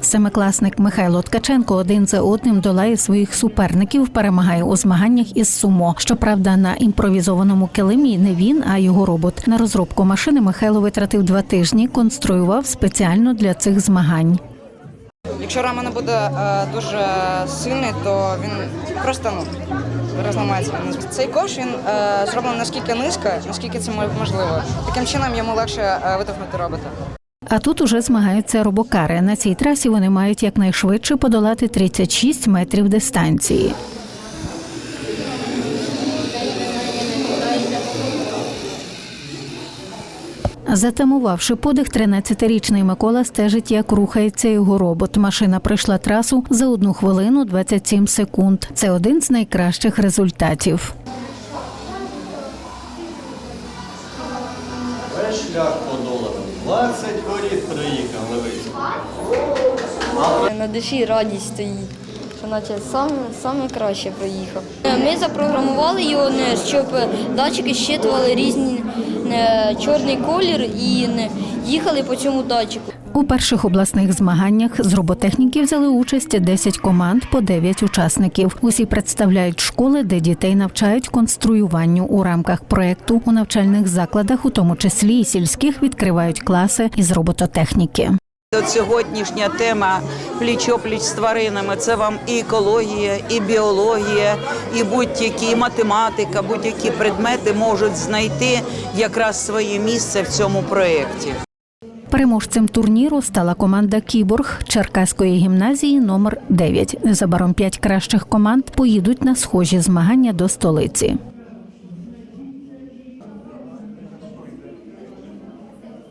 Семикласник Михайло Ткаченко один за одним долає своїх суперників, перемагає у змаганнях із сумо. Щоправда, на імпровізованому килимі не він, а його робот. На розробку машини Михайло витратив два тижні, конструював спеціально для цих змагань. Якщо рама не буде е, дуже сильний, то він просто ну, розламається. Цей кош він е, зроблений наскільки низько, наскільки це можливо. Таким чином йому легше е, витягнути робота. А тут уже змагаються робокари. На цій трасі вони мають якнайшвидше подолати 36 метрів дистанції. Затамувавши подих, 13-річний Микола стежить, як рухається його робот. Машина пройшла трасу за 1 хвилину 27 секунд. Це один з найкращих результатів. Весь шлях подолано. 20 корів проїхав, Левицький. На душі радість стоїть, що наче саме, саме краще проїхав. Ми запрограмували його, щоб датчики щитували різні чорний колір і їхали по цьому датчику. У перших обласних змаганнях з роботехніків взяли участь 10 команд по 9 учасників. Усі представляють школи, де дітей навчають конструюванню у рамках проекту у навчальних закладах, у тому числі і сільських, відкривають класи із робототехніки. От сьогоднішня тема пліч-опліч з тваринами це вам і екологія, і біологія, і будь-які математика, будь-які предмети можуть знайти якраз своє місце в цьому проєкті. Переможцем турніру стала команда Кіборг Черкаської гімназії номер 9 Незабаром п'ять кращих команд поїдуть на схожі змагання до столиці.